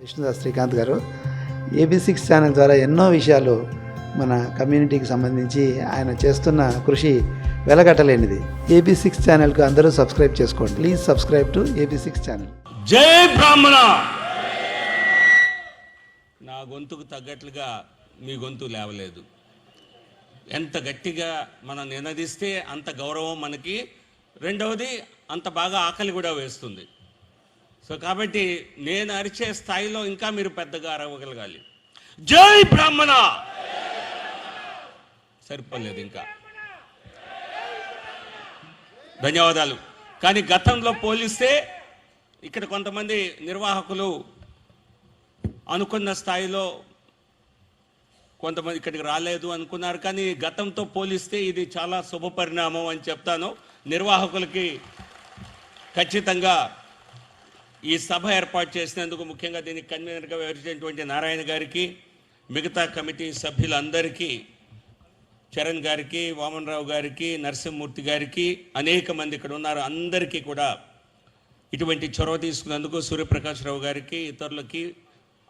విష్ణుదాస్ శ్రీకాంత్ గారు. AB six channel ద్వారా ఎన్నో విషయాలు మన కమ్యూనిటీకి సంబంధించి ఆయన చేస్తున్న కృషి వెలగట్టలేనిది. ఏబీ సిక్స్ ఛానల్కు అందరూ సబ్స్క్రైబ్ చేసుకోండి. Please subscribe to AB six channel. జై బ్రాహ్మణ! నా గొంతుకు తగ్గట్లుగా మీ గొంతు లేవలేదు. ఎంత గట్టిగా మనం నినదిస్తే అంత గౌరవం మనకి. రెండవది అంత బాగా ఆకలి కూడా వేస్తుంది. సో కాబట్టి నేను అరిచే స్థాయిలో ఇంకా మీరు పెద్దగా అరవగలగాలి. జై బ్రాహ్మణ! సరిపోలేదు ఇంకా. ధన్యవాదాలు. కానీ గతంలో పోలిస్తే ఇక్కడ కొంతమంది నిర్వాహకులు అనుకున్న స్థాయిలో కొంతమంది ఇక్కడికి రాలేదు అనుకున్నారు. కానీ గతంతో పోలిస్తే ఇది చాలా శుభ పరిణామం అని చెప్తాను. నిర్వాహకులకి ఖచ్చితంగా ఈ సభ ఏర్పాటు చేసినందుకు ముఖ్యంగా దీనికి కన్వీనర్గా వ్యవహరించినటువంటి నారాయణ గారికి మిగతా కమిటీ సభ్యులందరికీ చరణ్ గారికి వామన్రావు గారికి నరసింహమూర్తి గారికి అనేక మంది ఇక్కడ ఉన్నారు. అందరికీ కూడా ఇటువంటి చొరవ తీసుకున్నందుకు సూర్యప్రకాశ్రావు గారికి ఇతరులకి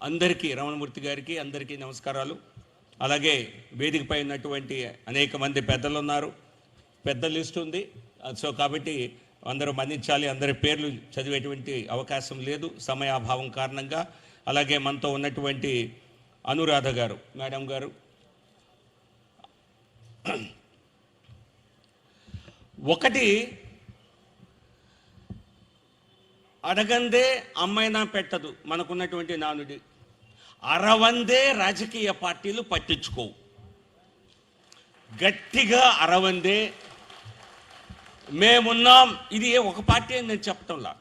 అందరికీ రమణమూర్తి గారికి అందరికీ నమస్కారాలు. అలాగే వేదికపై ఉన్నటువంటి అనేక మంది పెద్దలు ఉన్నారు. పెద్ద లిస్ట్ ఉంది. సో కాబట్టి అందరూ మన్నించాలి అందరి పేర్లు చదివేటువంటి అవకాశం లేదు సమయాభావం కారణంగా. అలాగే మనతో ఉన్నటువంటి అనురాధ గారు మేడం గారు. ఒకటి అడగందే అమ్మైనా పెట్టదు మనకున్నటువంటి నానుడి. అరవందే రాజకీయ పార్టీలు పట్టించుకోవు. గట్టిగా అరవందే మేమున్నాం. ఇది ఒక పార్టీ అని నేను చెప్పటంలా.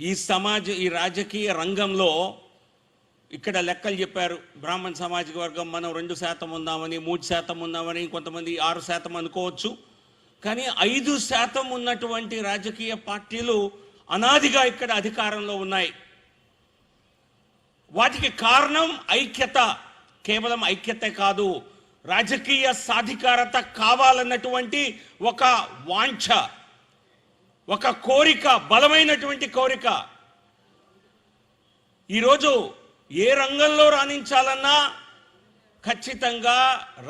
ఈ సమాజ ఈ రాజకీయ రంగంలో ఇక్కడ లెక్కలు చెప్పారు. బ్రాహ్మణ సామాజిక వర్గం మనం రెండు శాతం ఉందామని మూడు శాతం ఉన్నామని కొంతమంది ఆరు శాతం అనుకోవచ్చు. కానీ ఐదు శాతం ఉన్నటువంటి రాజకీయ పార్టీలు అనాదిగా ఇక్కడ అధికారంలో ఉన్నాయి. వాటికి కారణం ఐక్యత. కేవలం ఐక్యతే కాదు. రాజకీయ సాధికారత కావాలన్నటువంటి ఒక వాంఛ ఒక కోరిక బలమైనటువంటి కోరిక. ఈరోజు ఏ రంగంలో రాణించాలన్నా ఖచ్చితంగా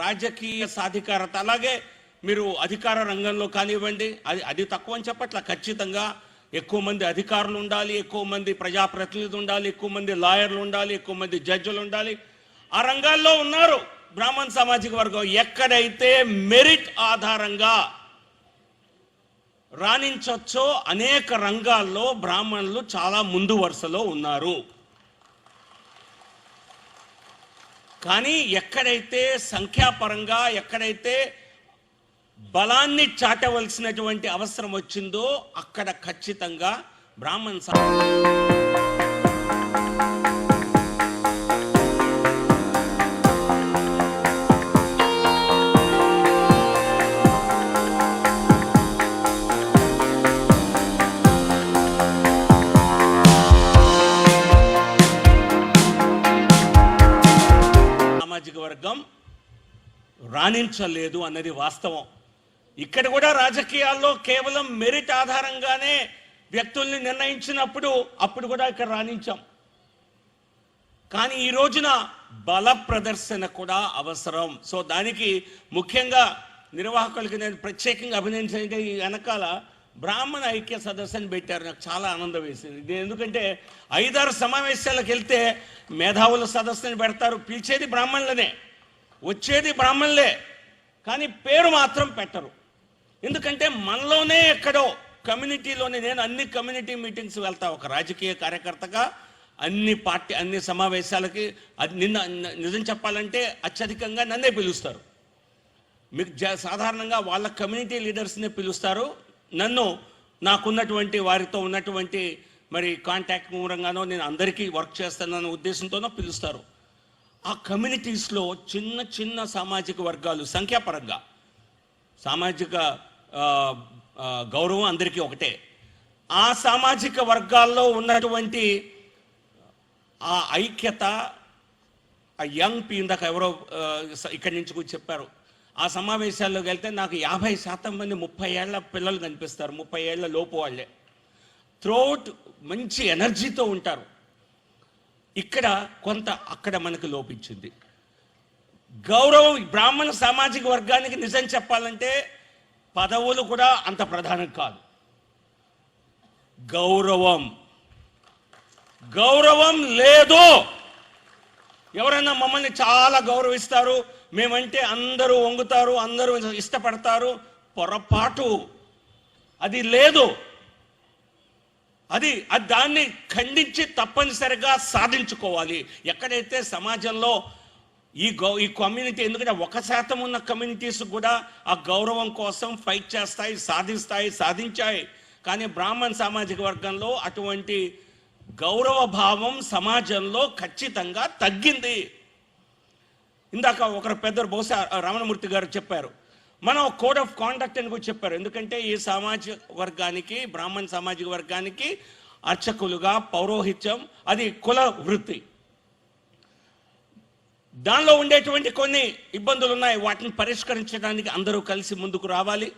రాజకీయ సాధికారత. అలాగే మీరు అధికార రంగంలో కానివ్వండి అది అది తక్కువ అని చెప్పట్ల ఖచ్చితంగా ఎక్కువ మంది అధికారులు ఉండాలి ఎక్కువ మంది ప్రజాప్రతినిధులు ఉండాలి ఎక్కువ మంది లాయర్లు ఉండాలి ఎక్కువ మంది జడ్జిలు ఉండాలి. ఆ రంగాల్లో ఉన్నారు. బ్రాహ్మణ్ సామాజిక వర్గం ఎక్కడైతే మెరిట్ ఆధారంగా రాణించవచ్చో అనేక రంగాల్లో బ్రాహ్మణులు చాలా ముందు వరుసలో ఉన్నారు. కానీ ఎక్కడైతే సంఖ్యాపరంగా ఎక్కడైతే బలాన్ని చాటవలసినటువంటి అవసరం వచ్చిందో అక్కడ ఖచ్చితంగా బ్రాహ్మణ్ సమాజం సామాజిక వర్గం రాణించలేదు అన్నది వాస్తవం. ఇక్కడ కూడా రాజకీయాల్లో కేవలం మెరిట్ ఆధారంగానే వ్యక్తుల్ని నిర్ణయించినప్పుడు అప్పుడు కూడా ఇక్కడ రాణించాం. కానీ ఈ రోజున బల ప్రదర్శన కూడా అవసరం. సో దానికి ముఖ్యంగా నిర్వాహకులకి నేను ప్రత్యేకంగా అభినందించే ఈ వెనకాల బ్రాహ్మణ ఐక్య సదస్సుని పెట్టారు. నాకు చాలా ఆనందం వేసింది. ఇది ఎందుకంటే ఐదారు సమావేశాలకు వెళ్తే మేధావుల సదస్సుని పెడతారు. పిలిచేది బ్రాహ్మణులనే. వచ్చేది బ్రాహ్మణులే. కానీ పేరు మాత్రం పెట్టరు. ఎందుకంటే మనలోనే ఎక్కడో కమ్యూనిటీలోనే నేను అన్ని కమ్యూనిటీ మీటింగ్స్ వెళ్తా. ఒక రాజకీయ కార్యకర్తగా అన్ని పార్టీ అన్ని సమావేశాలకి అది నిన్న నిజం చెప్పాలంటే అత్యధికంగా నన్నే పిలుస్తారు. మీకు జ- సాధారణంగా వాళ్ళ కమ్యూనిటీ లీడర్స్నే పిలుస్తారు. నన్ను నాకున్నటువంటి వారితో ఉన్నటువంటి మరి కాంటాక్ట్ మూలంగానో నేను అందరికీ వర్క్ చేస్తానన్న ఉద్దేశంతోనో పిలుస్తారు. ఆ కమ్యూనిటీస్లో చిన్న చిన్న సామాజిక వర్గాలు సంఖ్యాపరంగా సామాజిక గౌరవం అందరికీ ఒకటే. ఆ సామాజిక వర్గాల్లో ఉన్నటువంటి ఆ ఐక్యత ఆ యంగ్ పీ ఇందాక ఎవరో ఇక్కడి నుంచి కూడా చెప్పారు. ఆ సమావేశాల్లోకి వెళ్తే నాకు యాభై శాతం మంది ముప్పై ఏళ్ళ పిల్లలు కనిపిస్తారు. ముప్పై ఏళ్ళ లోపు వాళ్ళే. త్రోట్ మంచి ఎనర్జీతో ఉంటారు. ఇక్కడ కొంత అక్కడ మనకు లోపించింది. గౌరవం బ్రాహ్మణ సామాజిక వర్గానికి నిజం చెప్పాలంటే పదవులు కూడా అంత ప్రధానం కాదు. గౌరవం. గౌరవం లేదు. ఎవరైనా మమ్మల్ని చాలా గౌరవిస్తారు. మేమంటే అందరూ వంగుతారు అందరూ ఇష్టపడతారు. పొరపాటు. అది లేదు. అది దాన్ని ఖండించి తప్పనిసరిగా సాధించుకోవాలి. ఎక్కడైతే సమాజంలో ఈ గౌ ఈ కమ్యూనిటీ ఎందుకంటే ఒక శాతం ఉన్న కమ్యూనిటీస్ కూడా ఆ గౌరవం కోసం ఫైట్ చేస్తాయి సాధిస్తాయి సాధించాయి. కానీ బ్రాహ్మణ్ సామాజిక వర్గంలో అటువంటి గౌరవ భావం సమాజంలో ఖచ్చితంగా తగ్గింది. ఇందాక ఒకరు పెద్దరు బహుశా రమణమూర్తి గారు చెప్పారు. మనం కోడ్ ఆఫ్ కాండక్ట్ అని కూడా చెప్పారు. ఎందుకంటే ఈ సామాజిక వర్గానికి బ్రాహ్మణ సామాజిక వర్గానికి అర్చకులుగా పౌరోహిత్యం అది కుల వృత్తి. దానిలో ఉండేటువంటి కొన్ని ఇబ్బందులు ఉన్నాయి వాటిని పరిష్కరించడానికి అందరూ కలిసి ముందుకు రావాలి.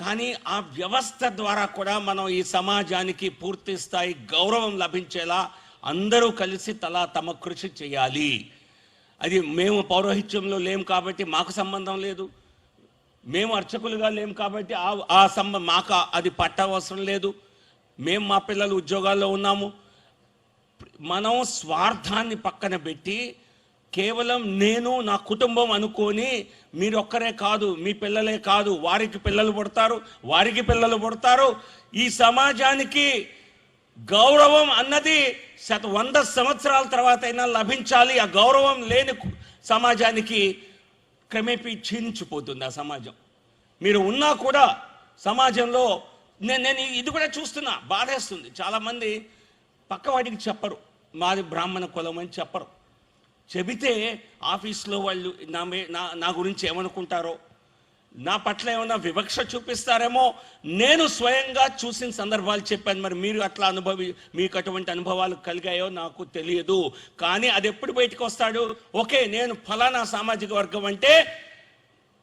కానీ ఆ వ్యవస్థ ద్వారా కూడా మనం ఈ సమాజానికి పూర్తి స్థాయి గౌరవం లభించేలా అందరూ కలిసి తలా తమ కృషి చేయాలి. అది మేము పౌరోహిత్యంలో లేం కాబట్టి మాకు సంబంధం లేదు. మేము అర్చకులుగా లేం కాబట్టి ఆ ఆ సంబ మాకు అది పట్టవసరం లేదు. మేము మా పిల్లలు ఉద్యోగాల్లో ఉన్నాము. మనం స్వార్థాన్ని పక్కన పెట్టి కేవలం నేను నా కుటుంబం అనుకొని మీరొక్కరే కాదు మీ పిల్లలే కాదు వారికి పిల్లలు పుడతారు వారికి పిల్లలు పుడతారు. ఈ సమాజానికి గౌరవం అన్నది శత వంద సంవత్సరాల తర్వాత అయినా లభించాలి. ఆ గౌరవం లేని సమాజానికి క్రమేపీ క్షీణించిపోతుంది ఆ సమాజం. మీరు ఉన్నా కూడా సమాజంలో నేను నేను ఇది కూడా చూస్తున్నా బాధేస్తుంది. చాలామంది పక్కవాడికి చెప్పరు. మాది బ్రాహ్మణ కులం అని చెప్పరు. చెబితే ఆఫీస్లో వాళ్ళు నా నా నా గురించి ఏమనుకుంటారో నా పట్ల ఏమైనా వివక్ష చూపిస్తారేమో? నేను స్వయంగా చూసిన సందర్భాలు చెప్పాను. మరి మీరు అట్లా అనుభవి మీకు అటువంటి అనుభవాలు కలిగాయో నాకు తెలియదు. కానీ అది ఎప్పుడు బయటకు వస్తాడు? ఓకే నేను ఫలానా సామాజిక వర్గం అంటే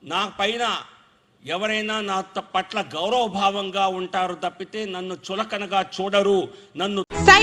నా పైన ఎవరైనా నా త- పట్ల గౌరవభావంగా ఉంటారు తప్పితే నన్ను చులకనగా చూడరు. నన్ను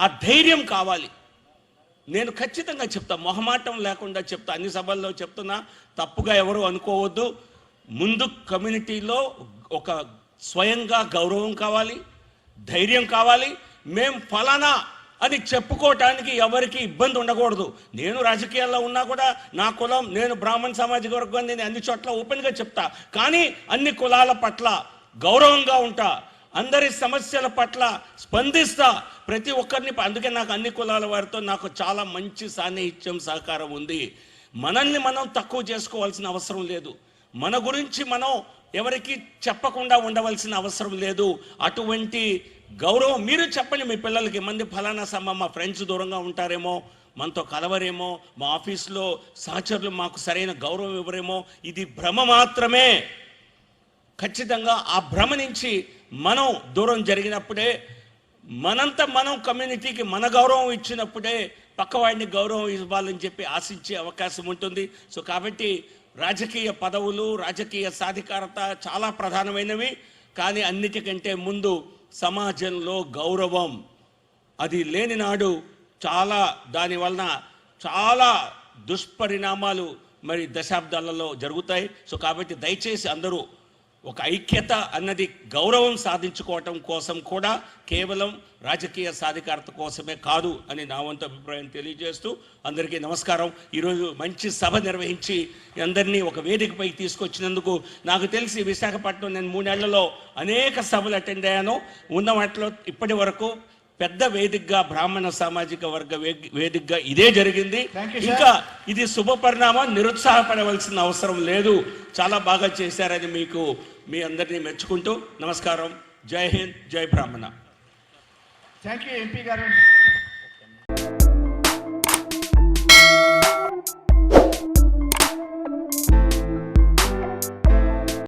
ఆ ధైర్యం కావాలి. నేను ఖచ్చితంగా చెప్తా మొహమాటం లేకుండా చెప్తా అన్ని సభల్లో చెప్తున్నా తప్పుగా ఎవరు అనుకోవద్దు. ముందు కమ్యూనిటీలో ఒక స్వయంగా గౌరవం కావాలి ధైర్యం కావాలి. మేం ఫలానా అని చెప్పుకోవటానికి ఎవరికి ఇబ్బంది ఉండకూడదు. నేను రాజకీయాల్లో ఉన్నా కూడా నా కులం నేను బ్రాహ్మణ సామాజిక వర్గం నేను అన్ని చోట్ల ఓపెన్గా చెప్తా. కానీ అన్ని కులాల పట్ల గౌరవంగా ఉంటా అందరి సమస్యల పట్ల స్పందిస్తా ప్రతి ఒక్కరిని అందుకే నాకు అన్ని కులాల వారితో నాకు చాలా మంచి సాన్నిహిత్యం సహకారం ఉంది. మనల్ని మనం తక్కువ చేసుకోవాల్సిన అవసరం లేదు. మన గురించి మనం ఎవరికి చెప్పకుండా ఉండవలసిన అవసరం లేదు. అటువంటి గౌరవం మీరు చెప్పండి మీ పిల్లలకి. మంది ఫలానా సమ్మ మా ఫ్రెండ్స్ దూరంగా ఉంటారేమో మనతో కలవరేమో మా ఆఫీస్లో సహచరులు మాకు సరైన గౌరవం ఇవ్వరేమో ఇది భ్రమ మాత్రమే. ఖచ్చితంగా ఆ భ్రమ నుంచి మనం దూరం జరిగినప్పుడే మనంతా మనం కమ్యూనిటీకి మన గౌరవం ఇచ్చినప్పుడే పక్కవాడిని గౌరవం ఇవ్వాలని చెప్పి ఆశించే అవకాశం ఉంటుంది. సో కాబట్టి రాజకీయ పదవులు రాజకీయ సాధికారత చాలా ప్రధానమైనవి. కానీ అన్నిటికంటే ముందు సమాజంలో గౌరవం. అది లేని నాడు చాలా దాని వలన చాలా దుష్పరిణామాలు మరి దశాబ్దాలలో జరుగుతాయి. సో కాబట్టి దయచేసి అందరూ ఒక ఐక్యత అన్నది గౌరవం సాధించుకోవటం కోసం కూడా కేవలం రాజకీయ సాధికారత కోసమే కాదు అని నా వంతు అభిప్రాయం తెలియజేస్తూ అందరికీ నమస్కారం. ఈరోజు మంచి సభ నిర్వహించి అందరినీ ఒక వేదికపై తీసుకొచ్చినందుకు నాకు తెలిసి విశాఖపట్నం నేను మూడేళ్ళలో అనేక సభలు అటెండ్ అయ్యాను. ఉన్న వాటిలో ఇప్పటి వరకు పెద్ద వేదికగా బ్రాహ్మణ సామాజిక వర్గ వేదికగా ఇదే జరిగింది. ఇంకా ఇది శుభ పరిణామం నిరుత్సాహపడవలసిన అవసరం లేదు. చాలా బాగా చేశారని మీకు మీ అందరినీ మెచ్చుకుంటూ నమస్కారం. జై హింద్ జై బ్రాహ్మణ. థ్యాంక్ యూ ఎంపీ గారు.